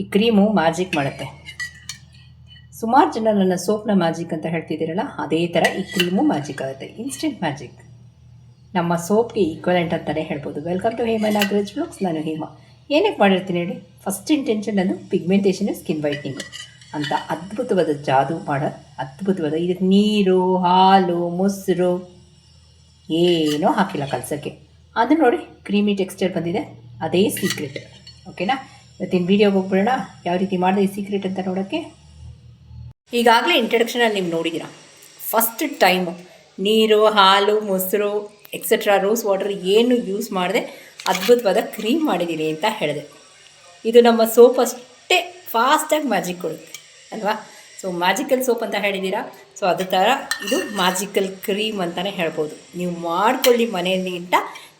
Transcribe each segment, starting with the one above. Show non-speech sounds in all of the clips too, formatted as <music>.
ಈ cream magic ಮಾಡುತ್ತೆ. ಸುಮಾರು ಜನ ನನ್ನ ಸೋಪ್ನ ಮ್ಯಾಜಿಕ್ ಅಂತ ಹೇಳ್ತಿದ್ದೀರಲ್ಲ, ಅದೇ ಥರ ಈ ಕ್ರೀಮು ಮ್ಯಾಜಿಕ್ ಆಗುತ್ತೆ ಇನ್ಸ್ಟೆಂಟ್ ಮ್ಯಾಜಿಕ್. ನಮ್ಮ ಸೋಪ್ಗೆ ಈಕ್ವಲೆಂಟ್ ಅಂತಲೇ ಹೇಳ್ಬೋದು. Welcome to Hema Nagaraj blogs ನಾನು ಹೇಮ. ಏನಕ್ಕೆ ಮಾಡಿರ್ತೀನಿ ಹೇಳಿ ಫಸ್ಟ್ ಇಂಟೆನ್ಷನ್ ನಾನು ಪಿಗ್ಮೆಂಟೇಷನ್ ಸ್ಕಿನ್ ವೈಟ್ನಿಂಗು ಅಂತ ಅದ್ಭುತವಾದ ಜಾದು ಮಾಡೋ, ಅದ್ಭುತವಾದ ಇದು ನೀರು, ಹಾಲು, ಮೊಸರು, ಏನೂ ಹಾಕಿಲ್ಲ ಕಲಸೋಕ್ಕೆ. ಅದು ನೋಡಿ ಕ್ರೀಮಿ ಟೆಕ್ಸ್ಚರ್ ಬಂದಿದೆ, ಅದೇ ಸೀಕ್ರೆಟ್ ಓಕೆನಾ ಇವತ್ತಿನ ವೀಡಿಯೋಗೆ ಹೋಗ್ಬಿಡೋಣ ಯಾವ ರೀತಿ ಮಾಡಿದೆ, ಈ ಸೀಕ್ರೆಟ್ ಅಂತ ನೋಡೋಕ್ಕೆ. ಈಗಾಗಲೇ ಇಂಟ್ರಡಕ್ಷನಲ್ಲಿ ನೀವು ನೋಡಿದ್ದೀರಾ. ಫಸ್ಟ್ ಟೈಮು ನೀರು, ಹಾಲು, ಮೊಸರು ಎಕ್ಸೆಟ್ರಾ ರೋಸ್ ವಾಟರ್ ಏನು ಯೂಸ್ ಮಾಡಿದೆ, ಅದ್ಭುತವಾದ ಕ್ರೀಮ್ ಮಾಡಿದ್ದೀನಿ ಅಂತ ಹೇಳಿದೆ. ಇದು ನಮ್ಮ ಸೋಪ್ ಅಷ್ಟೇ ಫಾಸ್ಟಾಗಿ ಮ್ಯಾಜಿಕ್ ಕೊಡುತ್ತೆ, ಅಲ್ವಾ? ಸೊ ಮ್ಯಾಜಿಕಲ್ ಸೋಪ್ ಅಂತ ಹೇಳಿದ್ದೀರಾ? ಸೊ ಅದೇ ಥರ ಇದು ಮ್ಯಾಜಿಕಲ್ ಕ್ರೀಮ್ ಅಂತಲೇ ಹೇಳ್ಬೋದು. ನೀವು ಮಾಡ್ಕೊಳ್ಳಿ ಮನೆಯಲ್ಲಿಂತ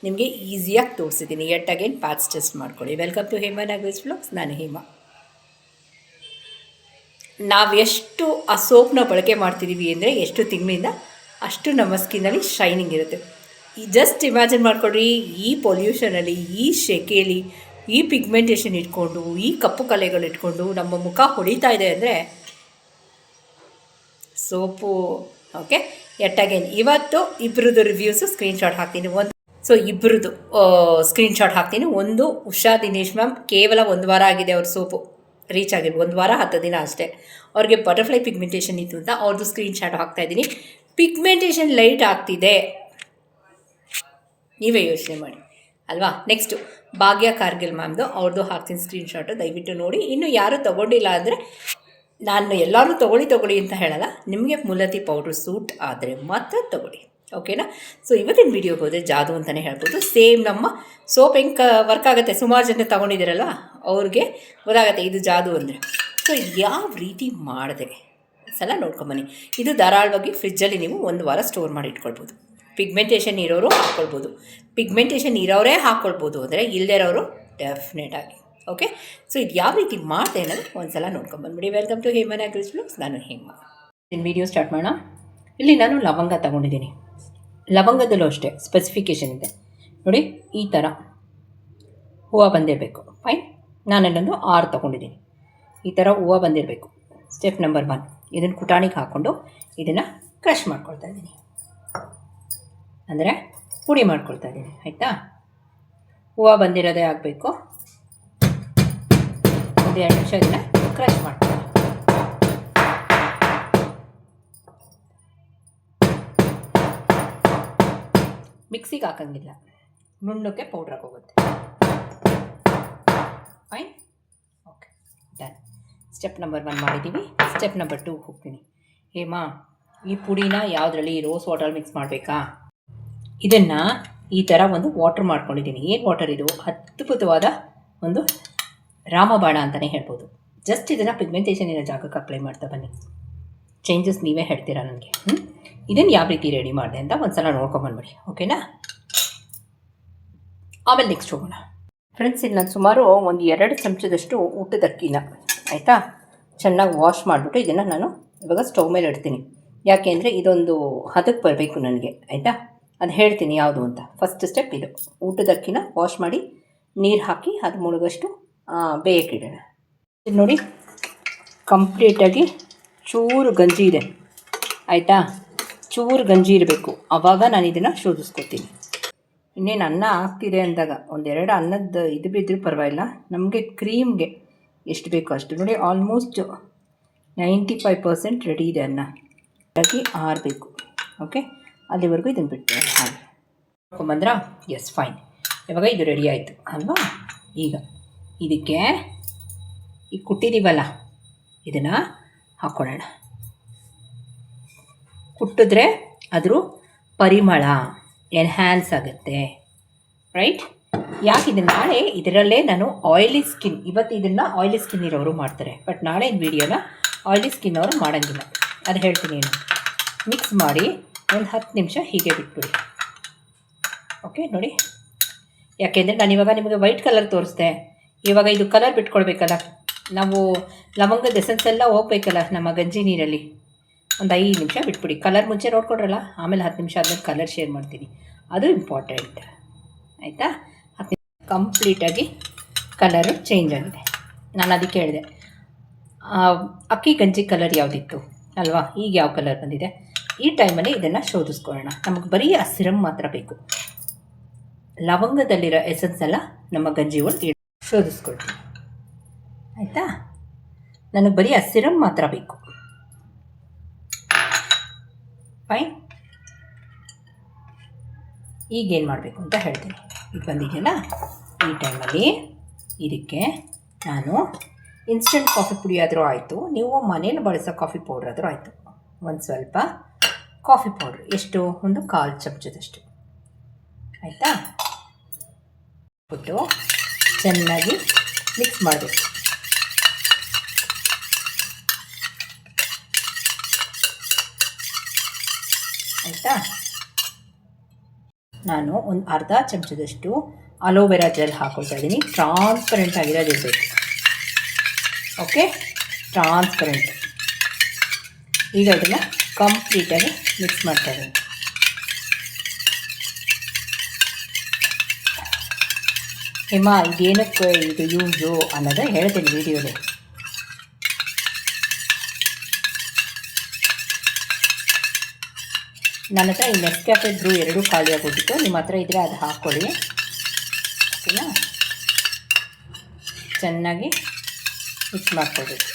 ನಿಮಗೆ ಈಸಿಯಾಗಿ ತೋರಿಸಿದ್ದೀನಿ. ಎಟ್ ಅಗೇನ್ ಪ್ಯಾಚ್ ಟೆಸ್ಟ್ ಮಾಡ್ಕೊಳ್ಳಿ. Welcome to Hema Nagesh blogs ನಾನು ಹೇಮಾ. ನಾವು ಎಷ್ಟು ಆ ಸೋಪ್ನ ಬಳಕೆ ಮಾಡ್ತಿದ್ದೀವಿ ಅಂದರೆ ಎಷ್ಟು ತಿಂಗಳಿಂದ ಅಷ್ಟು ನಮ್ಮ ಸ್ಕಿನ್ನಲ್ಲಿ ಶೈನಿಂಗ್ ಇರುತ್ತೆ. ಈ ಜಸ್ಟ್ ಇಮ್ಯಾಜಿನ್ ಮಾಡ್ಕೊಡ್ರಿ ಈ ಪೊಲ್ಯೂಷನಲ್ಲಿ ಈ ಶೆಕೆಯಲ್ಲಿ ಈ ಪಿಗ್ಮೆಂಟೇಷನ್ ಇಟ್ಕೊಂಡು, ಈ ಕಪ್ಪು ಕಲೆಗಳು ಇಟ್ಕೊಂಡು ನಮ್ಮ ಮುಖ ಹೊಡಿತಾ ಇದೆ ಅಂದರೆ ಸೋಪು. ಓಕೆ ಎಟ್ ಅಗೇನ್ ಇವತ್ತು ಇಬ್ಬರದ್ದು ರಿವ್ಯೂಸು ಸ್ಕ್ರೀನ್ಶಾಟ್ ಹಾಕ್ತೀನಿ. ಒಂದು ಸೊ ಇಬ್ಬರದ್ದು ಸ್ಕ್ರೀನ್ಶಾಟ್ ಹಾಕ್ತೀನಿ. ಒಂದು ಉಷಾ ದಿನೇಶ್ ಮ್ಯಾಮ್ ಕೇವಲ ಒಂದು ವಾರ ಆಗಿದೆ ಅವ್ರ ಸೋಪು. ರೀಚ್ ಆಗಿದೆ. ಒಂದು ವಾರ, ಹತ್ತು ದಿನ ಅಷ್ಟೇ. ಅವ್ರಿಗೆ ಬಟರ್ಫ್ಲೈ ಪಿಗ್ಮೆಂಟೇಷನ್ ಇತ್ತು ಅಂತ ಅವ್ರದ್ದು ಸ್ಕ್ರೀನ್ಶಾಟ್ ಹಾಕ್ತಾ ಇದ್ದೀನಿ. ಪಿಗ್ಮೆಂಟೇಷನ್ ಲೈಟ್ ಆಗ್ತಿದೆ. ನೀವೇ ಯೋಚನೆ ಮಾಡಿ. ಅಲ್ವಾ? ನೆಕ್ಸ್ಟು ಭಾಗ್ಯ ಕಾರ್ಗಿಲ್ ಮ್ಯಾಮ್ದು ಅವ್ರದ್ದು ಹಾಕ್ತೀನಿ ಸ್ಕ್ರೀನ್ಶಾಟು ದಯವಿಟ್ಟು ನೋಡಿ. ಇನ್ನು ಯಾರು ತೊಗೊಂಡಿಲ್ಲ ಅಂದರೆ ನಾನು ಎಲ್ಲರೂ ತೊಗೊಳ್ಳಿ ತೊಗೊಳ್ಳಿ ಅಂತ ಹೇಳಲ್ಲ. ನಿಮಗೆ ಮುಲತಿ ಪೌಡ್ರ್ ಸೂಟ್ ಆದರೆ ಮಾತ್ರ ತೊಗೊಳ್ಳಿ. ಓಕೆನಾ ಸೊ ಇವತ್ತಿನ ವಿಡಿಯೋಗೆ ಹೋದರೆ ಜಾದು ಅಂತಲೇ ಹೇಳ್ಬೋದು. ಸೇಮ್ ನಮ್ಮ ಸೋಪ್ ಹೆಂಗೆ ವರ್ಕ್ ಆಗುತ್ತೆ? ಸುಮಾರು ಜನ ತೊಗೊಂಡಿದ್ದೀರಲ್ಲ, ಅವ್ರಿಗೆ ಗೊತ್ತಾಗತ್ತೆ ಇದು ಜಾದು ಅಂದರೆ. ಸೊ ಯಾವ ರೀತಿ ಮಾಡಿದೆ? ಸಲ ನೋಡ್ಕೊಂಬನ್ನಿ. ಇದು ಧಾರಾಳವಾಗಿ ಫ್ರಿಜ್ಜಲ್ಲಿ ನೀವು ಒಂದು ವಾರ ಸ್ಟೋರ್ ಮಾಡಿ ಇಟ್ಕೊಳ್ಬೋದು. ಪಿಗ್ಮೆಂಟೇಷನ್ ಇರೋರು ಹಾಕ್ಕೊಳ್ಬೋದು ಪಿಗ್ಮೆಂಟೇಷನ್ ಇರೋರೇ ಹಾಕ್ಕೊಳ್ಬೋದು ಅಂದರೆ ಇಲ್ಲದೇ ಇರೋರು ಡೆಫಿನೆಟ್ ಆಗಿ. ಓಕೆ ಸೊ ಇದು ಯಾವ ರೀತಿ ಮಾಡ್ದೆ ಅನ್ನೋದು ಒಂದು ಸಲ ನೋಡ್ಕೊಂಬಂದ್ಬಿಡಿ ವೆಲ್ಕಮ್ ಟು ಹೇಮನ್ ಅಗ್ರಿಸ್ ಬ್ಲೂಸ್ ನಾನು ಹೇಮ. ಇನ್ ವೀಡಿಯೋ ಸ್ಟಾರ್ಟ್ ಮಾಡೋಣ. ಇಲ್ಲಿ ನಾನು ಲವಂಗ ತಗೊಂಡಿದ್ದೀನಿ. ಲವಂಗದಲ್ಲೂ ಅಷ್ಟೇ ಸ್ಪೆಸಿಫಿಕೇಷನ್ ಇದೆ. ನೋಡಿ, ಈ ಥರ ಹೂವು ಬಂದಿರಬೇಕು. ಫೈನ್ ನಾನು ನಾನಲ್ಲೊಂದು ಆರು ತೊಗೊಂಡಿದ್ದೀನಿ. ಈ ಥರ ಹೂವು ಬಂದಿರಬೇಕು. ಸ್ಟೆಪ್ ನಂಬರ್ ಒನ್ ಇದನ್ನು ಕುಟಾಣಿಗೆ ಹಾಕ್ಕೊಂಡು ಇದನ್ನು ಕ್ರಷ್ ಮಾಡ್ಕೊಳ್ತಾ ಇದ್ದೀನಿ. ಅಂದರೆ ಪುಡಿ ಮಾಡ್ಕೊಳ್ತಾ ಇದ್ದೀನಿ. ಆಯಿತಾ? ಹೂವು ಬಂದಿರೋದೇ ಆಗಬೇಕು. ಒಂದು ಎರಡು ನಿಮಿಷ ಇದನ್ನು ಕ್ರಶ್ ಮಾಡ್ತೀನಿ. ಮಿಕ್ಸಿಗೆ ಹಾಕಂಗಿಲ್ಲ. ನುಣ್ಣಕ್ಕೆ ಪೌಡ್ರಾಗಿ ಹೋಗುತ್ತೆ. Fine okay done step number one ಮಾಡಿದ್ದೀವಿ ಸ್ಟೆಪ್ ನಂಬರ್ ಟೂ ಹೋಗ್ತೀನಿ. ಹೇಮಾ, ಈ ಪುಡಿನ ಯಾವುದ್ರಲ್ಲಿ ರೋಸ್ ವಾಟರ್ ಮಿಕ್ಸ್ ಮಾಡಬೇಕಾ? ಇದನ್ನು ಈ ಥರ ಒಂದು ವಾಟರ್ ಮಾಡ್ಕೊಂಡಿದ್ದೀನಿ. ಏನು ವಾಟರ್ ಇದು? ಅದ್ಭುತವಾದ ಒಂದು ರಾಮಬಾಣ ಅಂತಲೇ ಹೇಳ್ಬೋದು. ಜಸ್ಟ್ ಇದನ್ನು ಪಿಗ್ಮೆಂಟೇಷನ್ ಇರೋ ಜಾಗಕ್ಕೆ ಅಪ್ಲೈ ಮಾಡ್ತಾ ಬನ್ನಿ. ಚೇಂಜಸ್ ನೀವೇ ಹೇಳ್ತೀರಾ ನನಗೆ? ಹ್ಞೂ ಇದನ್ನು ಯಾವ ರೀತಿ ರೆಡಿ ಮಾಡಿದೆ ಅಂತ ಒಂದು ಸಲ ನೋಡ್ಕೊಂಬಂದ್ಬಿಡಿ ಓಕೆನಾ ಆಮೇಲೆ ನೆಕ್ಸ್ಟ್ ಹೋಗೋಣ. ಫ್ರೆಂಡ್ಸ್ ಇಲ್ಲಿ ನಾನು ಸುಮಾರು ಒಂದು ಎರಡು ಚಮಚದಷ್ಟು ಊಟದ ಅಕ್ಕಿನ, ಆಯಿತಾ? ಚೆನ್ನಾಗಿ ವಾಶ್ ಮಾಡಿಬಿಟ್ಟು ಇದನ್ನು ನಾನು ಇವಾಗ ಸ್ಟವ್ ಮೇಲೆ ಇಡ್ತೀನಿ. ಯಾಕೆ ಅಂದರೆ ಇದೊಂದು ಹದಕ್ಕೆ ಬರಬೇಕು ನನಗೆ, ಆಯಿತಾ? ಅದು ಹೇಳ್ತೀನಿ ಯಾವುದು ಅಂತ. ಫಸ್ಟ್ ಸ್ಟೆಪ್ ಇದು. ಊಟದ ಅಕ್ಕಿನ ವಾಶ್ ಮಾಡಿ ನೀರು ಹಾಕಿ ಅದು ಮುಳುಗಷ್ಟು ಬೇಯಕ್ಕಿಡೋಣ ಇದು ನೋಡಿ ಕಂಪ್ಲೀಟಾಗಿ ಚೂರು ಗಂಜಿ ಇದೆ. ಆಯಿತಾ? ಚೂರು ಗಂಜಿ ಇರಬೇಕು. ಆವಾಗ ನಾನು ಇದನ್ನು ಶೋಧಿಸ್ಕೊತೀನಿ. ಇನ್ನೇನು ಅನ್ನ ಆಗ್ತಿದೆ ಅಂದಾಗ, ಒಂದೆರಡು ಅನ್ನದ ಇದು ಬಿದ್ದರೂ ಪರವಾಗಿಲ್ಲ. ನಮಗೆ ಕ್ರೀಮ್ಗೆ ಎಷ್ಟು ಬೇಕೋ ಅಷ್ಟು. ನೋಡಿ almost ninety five percent ready ಇದೆ ಅನ್ನ. ಹಾಗಾಗಿ ಆರಬೇಕು ಓಕೆ ಅಲ್ಲಿವರೆಗೂ ಇದನ್ನು ಬಿಟ್ಟೆ ಹಾಗೆ. ನೋಡ್ಕೊಂಬಂದ್ರಾ ಎಸ್ ಫೈನ್ ಇವಾಗ ಇದು ರೆಡಿ ಆಯಿತು. ಅಲ್ವಾ? ಈಗ. ಇದಕ್ಕೆ ಈಗ ಕುಟ್ಟಿದ್ದೀವಲ್ಲ ಇದನ್ನು ಹಾಕ್ಕೊಳ್ಳೋಣ ಕುಟ್ಟಿದ್ರೆ ಅದ್ರ ಪರಿಮಳ ಎನ್ಹ್ಯಾನ್ಸ್ ಆಗುತ್ತೆ ರೈಟ್ ಯಾಕೆ ಇದನ್ನು ನಾಳೆ ಇದರಲ್ಲೇ ನಾನು ಆಯಿಲಿ ಸ್ಕಿನ್ ಇವತ್ತು ಇದನ್ನು ಆಯಿಲಿ ಸ್ಕಿನ್ ಇರೋರು ಮಾಡ್ತಾರೆ ಬಟ್ ನಾಳೆ ವೀಡಿಯೋನ ಆಯಿಲಿ ಸ್ಕಿನ್ ಅವರು ಮಾಡೋಂಗಿಲ್ಲ. ಅದು ಹೇಳ್ತೀನಿ ನಾನು. ಮಿಕ್ಸ್ ಮಾಡಿ ಒಂದು ಹತ್ತು ನಿಮಿಷ ಹೀಗೆ ಬಿಟ್ಬಿಡಿ. ಓಕೆ ನೋಡಿ. ಯಾಕೆಂದರೆ ನಾನು ಇವಾಗ ನಿಮಗೆ ವೈಟ್ ಕಲರ್ ತೋರಿಸ್ದೆ. ಇವಾಗ ಇದು ಕಲರ್ ಬಿಟ್ಕೊಳ್ಬೇಕಲ್ಲ ನಾವು ಲವಂಗದ ಎಸೆನ್ಸ್ ಎಲ್ಲ ಹೋಗ್ಬೇಕಲ್ಲ ನಮ್ಮ ಗಂಜಿ ನೀರಲ್ಲಿ. ಒಂದು ಐದು ನಿಮಿಷ ಬಿಟ್ಬಿಡಿ. ಕಲರ್ ಮುಂಚೆ ನೋಡ್ಕೊಡ್ರಲ್ಲ, ಆಮೇಲೆ ಹತ್ತು ನಿಮಿಷ ಆದಮೇಲೆ ಕಲರ್ ಶೇರ್ ಮಾಡ್ತೀನಿ. ಅದು ಇಂಪಾರ್ಟೆಂಟ್ ಆಯಿತಾ? ಹತ್ತು ನಿಮಿಷ ಕಂಪ್ಲೀಟಾಗಿ ಕಲರು ಚೇಂಜ್ ಆಗಿದೆ. ನಾನು ಅದಕ್ಕೆ ಹೇಳಿದೆ. ಅಕ್ಕಿ ಗಂಜಿ ಕಲರ್ ಯಾವುದಿತ್ತು? ಅಲ್ವಾ? ಈಗ ಯಾವ ಕಲರ್ ಬಂದಿದೆ? ಈ ಟೈಮಲ್ಲಿ ಇದನ್ನು ಶೋಧಿಸ್ಕೊಳ್ಳೋಣ. ನಮಗೆ ಬರೀ ಆ ಸಿರಮ್ ಮಾತ್ರ ಬೇಕು. ಲವಂಗದಲ್ಲಿರೋ ಎಸೆನ್ಸ್ ಎಲ್ಲ ನಮ್ಮ ಗಂಜಿ ಒಳಗೆ ಶೋಧಿಸ್ಕೊಳ್ತೀನಿ ಆಯಿತಾ? ನನಗೆ ಬರೀ ಆ ಸಿರಮ್ ಮಾತ್ರ ಬೇಕು. ಫೈನ್ ಈಗೇನು ಮಾಡಬೇಕು ಅಂತ ಹೇಳ್ತೀನಿ. ಈಗ ಬಂದಿದೆಯಲ್ಲ? ಈ ಟೈಮಲ್ಲಿ ಇದಕ್ಕೆ ನಾನು ಇನ್ಸ್ಟೆಂಟ್ ಕಾಫಿ ಪುಡಿ ಆದರೂ ಆಯಿತು. ನೀವು ಮನೇಲಿ ಬಳಸೋ ಕಾಫಿ ಪೌಡ್ರ್ ಆದರೂ ಆಯಿತು. ಒಂದು ಸ್ವಲ್ಪ ಕಾಫಿ ಪೌಡ್ರ್. ಎಷ್ಟು? ಒಂದು ಕಾಲು ಚಮಚದಷ್ಟು. ಆಯಿತಾ? ಬಿಟ್ಟು ಚೆನ್ನಾಗಿ ಮಿಕ್ಸ್ ಮಾಡಬೇಕು ಆಯಿತಾ? ನಾನು ಒಂದು ಅರ್ಧ ಚಮಚದಷ್ಟು ಅಲೋವೆರಾ ಜೆಲ್ ಹಾಕೊಳ್ತಾ ಇದ್ದೀನಿ. ಟ್ರಾನ್ಸ್ಪರೆಂಟ್ ಆಗಿರೋದಿರಬೇಕು ಓಕೆ ಟ್ರಾನ್ಸ್ಪರೆಂಟ್ ಈಗ ಅದನ್ನು ಕಂಪ್ಲೀಟಾಗಿ ಮಿಕ್ಸ್ ಮಾಡ್ತಾ ಇದ್ದೀನಿ. ಹೇಮಾ ಇದೇನಕ್ಕೆ ಇದು ಯೂಸು ಅನ್ನೋದು ಹೇಳ್ತೀನಿ ವಿಡಿಯೋಲಿ. ನನ್ನ ಹತ್ರ ಈ ನೆಸ್ಕ್ಯಾಫೆ ಬ್ರೂ ಎರಡೂ ಖಾಲಿ ಆಗೋಗಿತ್ತು ನಿಮ್ಮ ಹತ್ರ ಇದ್ದರೆ ಅದು ಹಾಕ್ಕೊಳ್ಳಿ. ಓಕೆನಾ? ಚೆನ್ನಾಗಿ ಮಿಕ್ಸ್ ಮಾಡ್ಕೊಳ್ಬೇಕು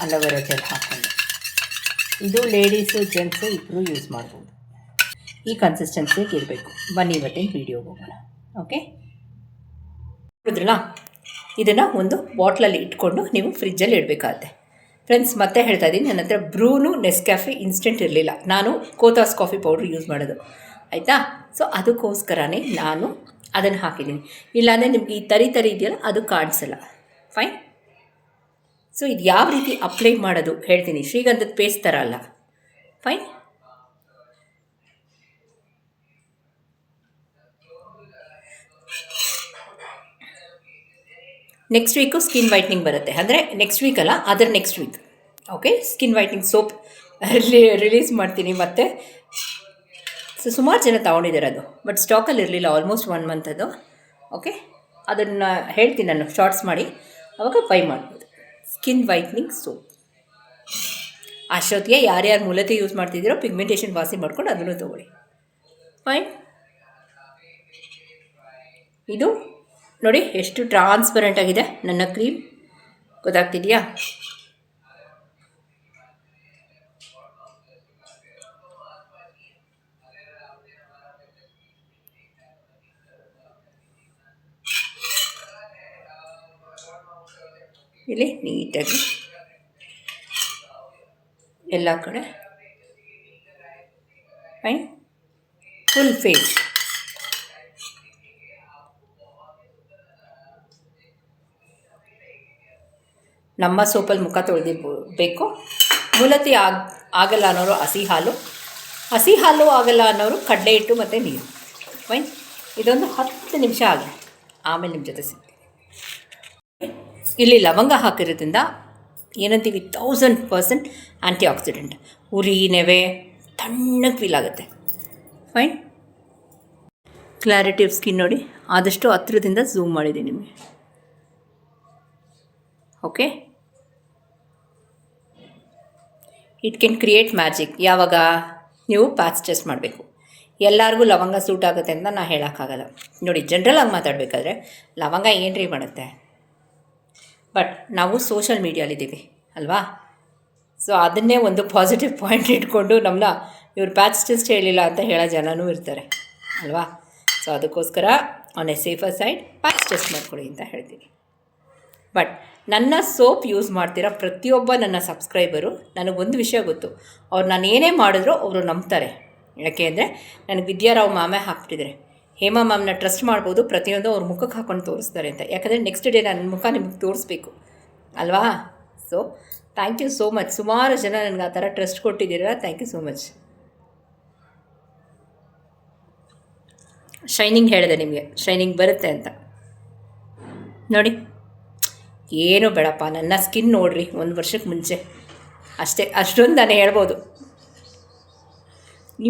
ಅಲೋವೆರಾ ಜೆಲ್ ಹಾಕ್ಕೊಂಡು. ಇದು ಲೇಡೀಸು ಜೆಂಟ್ಸು ಇಬ್ಬರು ಯೂಸ್ ಮಾಡ್ಬೋದು. ಈ ಕನ್ಸಿಸ್ಟೆನ್ಸಿಗೆ ಇರಬೇಕು. ಬನ್ನಿ ಇವತ್ತಿನ ವೀಡಿಯೋಗೆ ಹೋಗೋಣ. ಓಕೆ ನೋಡಿದ್ರಲ್ಲ? ಇದನ್ನು ಒಂದು ಬಾಟ್ಲಲ್ಲಿ ಇಟ್ಕೊಂಡು ನೀವು ಫ್ರಿಜ್ಜಲ್ಲಿ ಇಡಬೇಕಾಗತ್ತೆ. ಫ್ರೆಂಡ್ಸ್ ಮತ್ತೆ ಹೇಳ್ತಾ ಇದ್ದೀನಿ. ನನ್ನ ಹತ್ರ ಬ್ರೂನು ನೆಸ್ಕ್ಯಾಫೆ ಇನ್ಸ್ಟೆಂಟ್ ಇರಲಿಲ್ಲ. ನಾನು ಕೋತಾಸ್ ಕಾಫಿ ಪೌಡ್ರ್ ಯೂಸ್ ಮಾಡೋದು. ಆಯಿತಾ? ಸೊ ಅದಕ್ಕೋಸ್ಕರನೇ ನಾನು ಅದನ್ನು ಹಾಕಿದ್ದೀನಿ. ಇಲ್ಲಾಂದರೆ ನಿಮ್ಗೆ ಈ ತರಿ ತರಿ ಇದೆಯಲ್ಲ, ಅದು ಕಾಣಿಸಲ್ಲ. ಫೈನ್ ಸೊ ಇದು ಯಾವ ರೀತಿ ಅಪ್ಲೈ ಮಾಡೋದು ಹೇಳ್ತೀನಿ. ಶ್ರೀಗಂಧದ ಪೇಸ್ಟ್ ಥರ ಅಲ್ಲ. Fine next week skin whitening ಬರುತ್ತೆ. ಅಂದರೆ ನೆಕ್ಸ್ಟ್ ವೀಕ್ ಅಲ್ಲ, ಅದರ next week okay skin whitening soap release ಮಾಡ್ತೀನಿ ಮತ್ತು. ಸೊ ಸುಮಾರು ಜನ ತೊಗೊಂಡಿದ್ದಾರೆ ಅದು. ಬಟ್ ಸ್ಟಾಕಲ್ಲಿ ಇರಲಿಲ್ಲ ಆಲ್ಮೋಸ್ಟ್ ಒನ್ ಮಂತ್ ಅದು. ಓಕೆ ಅದನ್ನು ಹೇಳ್ತೀನಿ ನಾನು ಶಾರ್ಟ್ಸ್ ಮಾಡಿ. ಅವಾಗ ಬೈ ಮಾಡ್ಬೋದು. ಸ್ಕಿನ್ ವೈಟ್ನಿಂಗ್ ಸೋಪ್ ಅಷ್ಟೊತ್ತಿಗೆ ಯಾರ್ಯಾರು ಮೂಲತೆ ಯೂಸ್ ಮಾಡ್ತಿದ್ದೀರೋ ಪಿಗ್ಮೆಂಟೇಷನ್ ವಾಸಿ ಮಾಡ್ಕೊಂಡು ಅದನ್ನು ತೊಗೊಳ್ಳಿ. ಫೈನ್ ಇದು ನೋಡಿ ಎಷ್ಟು ಟ್ರಾನ್ಸ್ಪರೆಂಟ್ ಆಗಿದೆ ನನ್ನ ಕ್ರೀಮ್ ಗೊತ್ತಾಗ್ತಿದೆಯಾ? ಇಲ್ಲಿ ನೀಟಾಗಿ ಎಲ್ಲ ಕಡೆ ಫೈನ್ ಫುಲ್ ಫೇಸ್ ನಮ್ಮ ಸೋಪಲ್ಲಿ ಮುಖ ತೊಳೆದಿರ್ಬೇಕು. ಮೂಲತಿ ಆಗ ಆಗಲ್ಲ ಅನ್ನೋರು ಹಸಿ ಹಾಲು. ಹಸಿ ಹಾಲು ಆಗಲ್ಲ ಅನ್ನೋರು ಕಡಲೆ ಇಟ್ಟು ಮತ್ತು ನೀರು. ಫೈನ್ ಇದೊಂದು ಹತ್ತು ನಿಮಿಷ ಆಗಲಿ ಆಮೇಲೆ ನಿಮ್ಮ ಜೊತೆ ಸಿಗ್ತೀನಿ. ಇಲ್ಲಿ ಲವಂಗ ಹಾಕಿರೋದ್ರಿಂದ ಏನಂತೀವಿ ತೌಸಂಡ್ ಪರ್ಸೆಂಟ್ ಆ್ಯಂಟಿ ಆಕ್ಸಿಡೆಂಟ್ ಉರಿ, ನೆವೆ, ತಣ್ಣಗೆ ಫೀಲ್ ಆಗುತ್ತೆ. ಫೈನ್ ಕ್ಲಾರಿಟಿ ಆಫ್ ಸ್ಕಿನ್ ನೋಡಿ ಆದಷ್ಟು ಹತ್ತಿರದಿಂದ ಝೂಮ್ ಮಾಡಿದ್ದೀನಿ ನಿಮಗೆ. Okay it can create magic ಯಾವಾಗ? ನೀವು ಪ್ಯಾಚ್ ಟೆಸ್ಟ್ ಮಾಡಬೇಕು. ಎಲ್ಲರಿಗೂ ಲವಂಗ ಸೂಟ್ ಆಗುತ್ತೆ ಅಂತ ನಾನು ಹೇಳೋಕ್ಕಾಗಲ್ಲ. ನೋಡಿ ಜನ್ರಲ್ ಆಗಿ ಮಾತಾಡಬೇಕಾದ್ರೆ ಲವಂಗ ಏನ್ರಿ ಮಾಡುತ್ತೆ? ಬಟ್ ನಾವು ಸೋಷಲ್ ಮೀಡಿಯಾಲಿದ್ದೀವಿ ಅಲ್ವಾ? ಸೊ ಅದನ್ನೇ ಒಂದು ಪಾಸಿಟಿವ್ ಪಾಯಿಂಟ್ ಇಟ್ಕೊಂಡು ನಮ್ಮನ್ನ ಇವ್ರು ಪ್ಯಾಚ್ ಟೆಸ್ಟ್ ಹೇಳಿಲ್ಲ ಅಂತ ಹೇಳೋ ಜನನೂ ಇರ್ತಾರೆ, ಅಲ್ವಾ? ಸೊ ಅದಕ್ಕೋಸ್ಕರ on a safer side patch test ಮಾಡ್ಕೊಳ್ಳಿ ಅಂತ ಹೇಳ್ತೀನಿ ಬಟ್ ನನ್ನ ಸೋಪ್ ಯೂಸ್ ಮಾಡ್ತಿರೋ ಪ್ರತಿಯೊಬ್ಬ ನನ್ನ ಸಬ್ಸ್ಕ್ರೈಬರು ನನಗೊಂದು ವಿಷಯ ಗೊತ್ತು. ಅವ್ರು ನಾನು ಏನೇ ಮಾಡಿದ್ರು ಅವರು ನಂಬ್ತಾರೆ. ಯಾಕೆ ಅಂದರೆ ನನಗೆ ವಿದ್ಯಾರಾವ್ ಮಾಮೆ ಹಾಕ್ಬಿಟ್ಟಿದ್ದಾರೆ ಹೇಮಾ ಮ್ಯಾಮ್ನ ಟ್ರಸ್ಟ್ ಮಾಡ್ಬೋದು, ಪ್ರತಿಯೊಂದು ಅವ್ರ ಮುಖಕ್ಕೆ ಹಾಕೊಂಡು ತೋರಿಸ್ತಾರೆ ಅಂತ. ಯಾಕಂದರೆ ನೆಕ್ಸ್ಟ್ ಡೇ ನನ್ನ ಮುಖ ನಿಮಗೆ ತೋರಿಸ್ಬೇಕು. ಅಲ್ವಾ? So thank you so much ಸುಮಾರು ಜನ ನನಗೆ ಆ ಥರ trust ಕೊಟ್ಟಿದ್ದೀರ? Thank you so much shining ಹೇಳಿದೆ ನಿಮಗೆ. ಶೈನಿಂಗ್ ಬರುತ್ತೆ ಅಂತ. ನೋಡಿ. ಏನೂ ಬೇಡಪ್ಪ, ನನ್ನ ಸ್ಕಿನ್ ನೋಡ್ರಿ, ಒಂದು ವರ್ಷಕ್ಕೆ ಮುಂಚೆ. ಅಷ್ಟೇ, ಅಷ್ಟೊಂದು ನಾನು ಹೇಳ್ಬೋದು.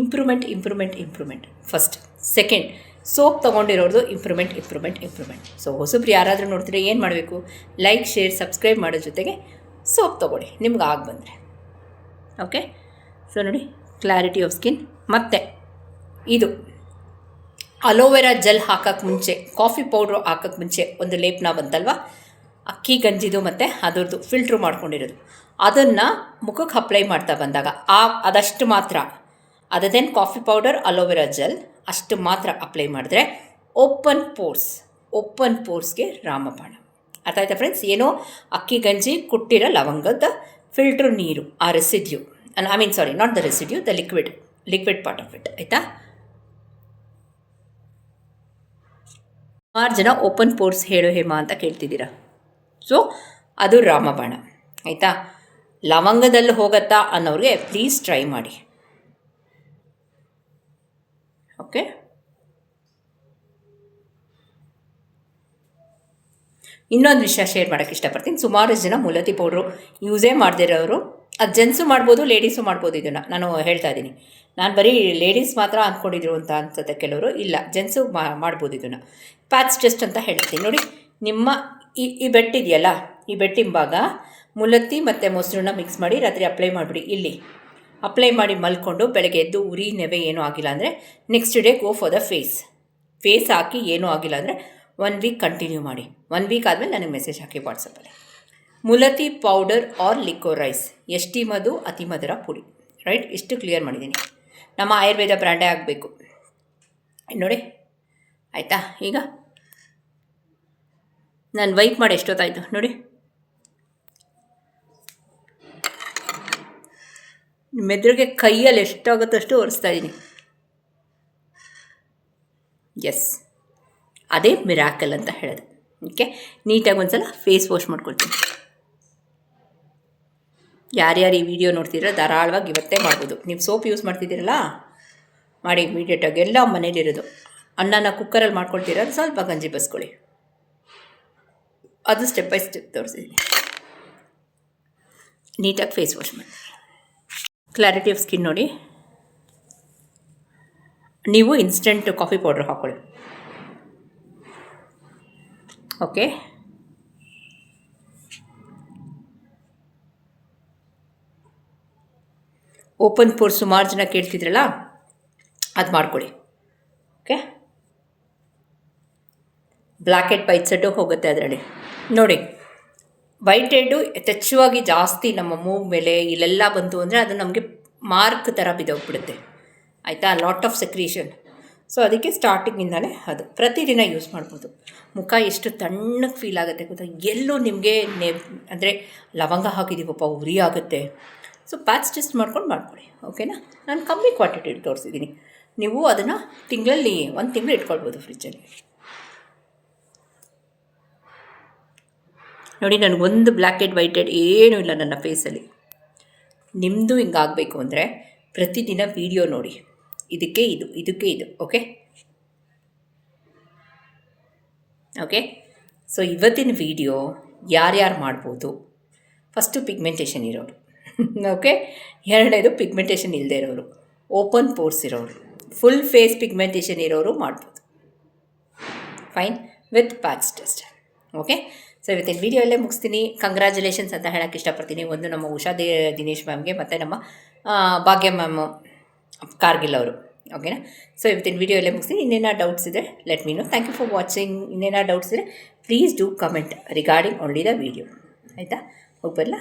Improvement improvement improvement first second soap ತೊಗೊಂಡಿರೋದು improvement improvement improvement so ಹೊಸಬ್ರು ಯಾರಾದರೂ ನೋಡ್ತೀರಾ ಏನು ಮಾಡಬೇಕು? ಲೈಕ್ ಶೇರ್ ಸಬ್ಸ್ಕ್ರೈಬ್ ಮಾಡೋ ಜೊತೆಗೆ ಸೋಪ್ ತೊಗೊಳ್ಳಿ. ನಿಮ್ಗೆ ಆಗಿ ಬಂದರೆ. ಓಕೆ ಸೊ ನೋಡಿ ಕ್ಲಾರಿಟಿ ಆಫ್ ಸ್ಕಿನ್ ಮತ್ತು, ಇದು. ಅಲೋವೆರಾ ಜೆಲ್ ಹಾಕೋಕ್ಕೆ ಮುಂಚೆ ಕಾಫಿ ಪೌಡ್ರು ಹಾಕೋಕ್ಕೆ ಮುಂಚೆ ಒಂದು ಲೇಪನ ಬಂತಲ್ವ? ಅಕ್ಕಿ ಗಂಜಿದು ಮತ್ತು ಅದರದ್ದು ಫಿಲ್ಟ್ರು ಮಾಡ್ಕೊಂಡಿರೋದು. ಅದನ್ನು ಮುಖಕ್ಕೆ ಅಪ್ಲೈ ಮಾಡ್ತಾ ಬಂದಾಗ, ಆ ಅದಷ್ಟು ಮಾತ್ರ ಅದದೇನು coffee powder aloe vera gel ಅಷ್ಟು ಮಾತ್ರ ಅಪ್ಲೈ ಮಾಡಿದ್ರೆ ಓಪನ್ ಪೋರ್ಸ್ ಓಪನ್ ಪೋರ್ಸ್ಗೆ ರಾಮಬಾಣ. ಅರ್ಥ ಆಯ್ತಾ ಫ್ರೆಂಡ್ಸ್ ಏನೋ ಅಕ್ಕಿ ಗಂಜಿ, ಕುಟ್ಟಿರೋ ಲವಂಗದ ಫಿಲ್ಟ್ರ್ ನೀರು, ಆ residue I mean sorry not the residue the liquid liquid part of it ಆಯಿತಾ? ಸುಮಾರು ಜನ ಓಪನ್ ಪೋರ್ಸ್ ಹೇಳು ಹೇಮಾ ಅಂತ ಕೇಳ್ತಿದ್ದೀರಾ? ಸೊ ಅದು ರಾಮಬಾಣ. ಆಯಿತಾ? ಲವಂಗದಲ್ಲಿ ಹೋಗತ್ತಾ ಅನ್ನೋರಿಗೆ ಪ್ಲೀಸ್ ಟ್ರೈ ಮಾಡಿ. ಓಕೆ ಇನ್ನೊಂದು ವಿಷಯ ಶೇರ್ ಮಾಡೋಕ್ಕೆ ಇಷ್ಟಪಡ್ತೀನಿ. ಸುಮಾರು ಜನ ಮುಲತಿ ಪೌಡ್ರು ಯೂಸೇ ಮಾಡದಿರೋರು, ಅದು ಜೆಂಟ್ಸು ಮಾಡ್ಬೋದು ಲೇಡೀಸು ಮಾಡ್ಬೋದು ಇದನ್ನು. ನಾನು ಹೇಳ್ತಾ ಇದ್ದೀನಿ. ನಾನು ಬರೀ ಲೇಡೀಸ್ ಮಾತ್ರ ಅಂದ್ಕೊಂಡಿದ್ರು ಅಂತ ಅನ್ಸುತ್ತೆ ಕೆಲವರು. ಇಲ್ಲ ಜೆಂಟ್ಸು ಮಾಡ್ಬೋದು ಇದನ್ನು. ಪ್ಯಾಚ್ ಟೆಸ್ಟ್ ಅಂತ ಹೇಳ್ತೀನಿ. ನೋಡಿ, ನಿಮ್ಮ ಈ ಈ ಬೆಟ್ಟಿದೆಯಲ್ಲ ಈ ಬೆಟ್ಟಿಂಬಾಗ ಮುಲತ್ತಿ ಮತ್ತು ಮೊಸರನ್ನ ಮಿಕ್ಸ್ ಮಾಡಿ ರಾತ್ರಿ ಅಪ್ಲೈ ಮಾಡಿಬಿಡಿ, ಇಲ್ಲಿ. ಅಪ್ಲೈ ಮಾಡಿ ಮಲ್ಕೊಂಡು ಬೆಳಗ್ಗೆ ಎದ್ದು ಉರಿ, ನೆವೆ ಏನೂ ಆಗಿಲ್ಲ ಅಂದರೆ next day go for the face face ಹಾಕಿ ಏನೂ ಆಗಿಲ್ಲ ಅಂದರೆ ಒನ್ ವೀಕ್ ಕಂಟಿನ್ಯೂ ಮಾಡಿ. ಒನ್ ವೀಕ್ ಆದಮೇಲೆ ನನಗೆ ಮೆಸೇಜ್ ಹಾಕಿ ವಾಟ್ಸಪ್ಪಲ್ಲಿ ಮುಲತಿ ಪೌಡರ್ ಆರ್ ಲಿಕೋ ರೈಸ್ ಎಷ್ಟಿ ಮಧು ಅತಿ ಮಧುರ ಪುಡಿ. ರೈಟ್ ಇಷ್ಟು ಕ್ಲಿಯರ್ ಮಾಡಿದ್ದೀನಿ ನಮ್ಮ ಆಯುರ್ವೇದ ಬ್ರ್ಯಾಂಡೇ ಆಗಬೇಕು. ನೋಡಿ. ಆಯಿತಾ? ಈಗ? ನಾನು ವೈಪ್ ಮಾಡಿ ಎಷ್ಟೊತ್ತಾಯಿತು, ನೋಡಿ. ಮೆದುಳಿಗೆ ಕೈಯಲ್ಲಿ ಎಷ್ಟಾಗುತ್ತೋ ಅಷ್ಟು ಒರೆಸ್ತಾ ಇದ್ದೀನಿ ಎಸ್ ಅದೇ ಮಿರಾಕಲ್ ಅಂತ ಹೇಳೋದು. ಓಕೆ ನೀಟಾಗಿ ಒಂದ್ಸಲ ಫೇಸ್ ವಾಶ್ ಮಾಡ್ಕೊಳ್ತೀನಿ. ಯಾರ್ಯಾರು ಈ ವಿಡಿಯೋ ನೋಡ್ತಿದ್ರೆ ಧಾರಾಳವಾಗಿ ಇವತ್ತೇ ಮಾಡ್ಬೋದು. ನೀವು ಸೋಪ್ ಯೂಸ್ ಮಾಡ್ತಿದ್ದೀರಲ್ಲ? ಮಾಡಿ ಇಮಿಡಿಯೇಟಾಗಿ ಎಲ್ಲ ಮನೇಲಿರೋದು. ಅನ್ನನ ಕುಕ್ಕರಲ್ಲಿ ಮಾಡ್ಕೊಳ್ತೀರ ಸ್ವಲ್ಪ ಗಂಜಿ ಬಸ್ಕೊಳ್ಳಿ. ಅದು ಸ್ಟೆಪ್ ಬೈ ಸ್ಟೆಪ್ ತೋರಿಸಿದ್ದೀನಿ ನೀಟಾಗಿ ಫೇಸ್ ವಾಶ್ ಮಾಡಿ. ಕ್ಲಾರಿಟಿ ಆಫ್ ಸ್ಕಿನ್ ನೋಡಿ. ನೀವು ಇನ್ಸ್ಟೆಂಟ್ ಕಾಫಿ ಪೌಡ್ರ್ ಹಾಕ್ಕೊಳ್ಳಿ ಓಕೆ ಓಪನ್ ಪೋರ್ ಸುಮಾರು ಜನ ಕೇಳ್ತಿದ್ರಲ್ಲ, ಅದು ಮಾಡ್ಕೊಳ್ಳಿ. ಓಕೆ ಬ್ಲ್ಯಾಕ್ ಬೈಟ್ ಸೆಟ್ಟು ಹೋಗುತ್ತೆ ಅದರಲ್ಲಿ. ನೋಡಿ ವೈಟ್ ಹೆಡ್ಡು ಯಥೇಚ್ಛವಾಗಿ ಜಾಸ್ತಿ ನಮ್ಮ ಮೂಗ್ ಮೇಲೆ ಇಲ್ಲೆಲ್ಲ ಬಂತು ಅಂದರೆ ಅದು ನಮಗೆ ಮಾರ್ಕ್ ಥರ ಬಿದ್ದೋಗ್ಬಿಡುತ್ತೆ. ಆಯಿತಾ? ಲಾಟ್ ಆಫ್ ಸೆಕ್ರೀಷನ್ ಸೊ ಅದಕ್ಕೆ ಸ್ಟಾರ್ಟಿಂಗಿಂದಲೇ ಅದು. ಪ್ರತಿದಿನ ಯೂಸ್ ಮಾಡ್ಬೋದು. ಮುಖ ಎಷ್ಟು ತಣ್ಣಗೆ ಫೀಲ್ ಆಗುತ್ತೆ ಗೊತ್ತಾ? ಎಲ್ಲೂ ನಿಮಗೆ ನೆ, ಅಂದರೆ ಲವಂಗ ಹಾಕಿದ್ದೀವಪ್ಪ ಉರಿ ಆಗುತ್ತೆ. ಸೊ ಪ್ಯಾಚ್ ಟೆಸ್ಟ್ ಮಾಡ್ಕೊಂಡು ಮಾಡ್ಕೊಳ್ಳಿ. ಓಕೆನಾ ನಾನು ಕಮ್ಮಿ ಕ್ವಾಂಟಿಟಿ ತೋರಿಸಿದ್ದೀನಿ. ನೀವು ಅದನ್ನು ತಿಂಗಳಲ್ಲಿ, ಒಂದು ತಿಂಗಳು ಇಟ್ಕೊಳ್ಬೋದು ಫ್ರಿಜ್ಜಲ್ಲಿ ನೋಡಿ ನನಗೊಂದು ಬ್ಲ್ಯಾಕ್ ಹೆಡ್ ವೈಟ್ ಹೆಡ್ ಏನೂ ಇಲ್ಲ ನನ್ನ ಫೇಸಲ್ಲಿ ನಿಮ್ಮದು ಹಿಂಗಾಗಬೇಕು ಅಂದರೆ ಪ್ರತಿದಿನ ವೀಡಿಯೋ ನೋಡಿ. ಇದಕ್ಕೆ ಇದು ಇದಕ್ಕೆ ಇದು ಓಕೆ ಓಕೆ ಸೊ ಇವತ್ತಿನ ವಿಡಿಯೋ ಯಾರ್ಯಾರು ಮಾಡ್ಬೋದು? ಫಸ್ಟು ಪಿಗ್ಮೆಂಟೇಷನ್ ಇರೋರು. <laughs> ಓಕೆ ಎರಡನೇದು ಪಿಗ್ಮೆಂಟೇಷನ್ ಇಲ್ಲದೆ ಇರೋರು. ಓಪನ್ ಪೋರ್ಸ್ ಇರೋರು. ಫುಲ್ ಫೇಸ್ ಪಿಗ್ಮೆಂಟೇಷನ್ ಇರೋರು ಮಾಡ್ಬೋದು. Fine with patch test okay so ಇವತ್ತಿನ ವೀಡಿಯೋ ಅಲ್ಲೇ ಮುಗಿಸ್ತೀನಿ. ಕಂಗ್ರ್ಯಾಚುಲೇಷನ್ಸ್ ಅಂತ ಹೇಳೋಕ್ಕೆ ಇಷ್ಟಪಡ್ತೀನಿ. ಒಂದು ನಮ್ಮ ಉಷಾ ದೇ, ದಿನೇಶ್ ಮ್ಯಾಮ್ಗೆ ಮತ್ತು ನಮ್ಮ ಭಾಗ್ಯ ಮ್ಯಾಮ್ ಕಾರ್ಗಿಲ್ ಅವರು. ಓಕೆನಾ ಸೊ ಇವತ್ತಿನ ವೀಡಿಯೋ ಅಲ್ಲೇ ಮುಗಿಸ್ತೀನಿ. ಇನ್ನೇನೋ ಡೌಟ್ಸ್ ಇದೆ let me know thank you for watching ಇನ್ನೇನೋ ಡೌಟ್ಸ್ ಇದೆ please do comment regarding the video ಆಯಿತಾ? ಹೋಗಿ ಬರಲಾ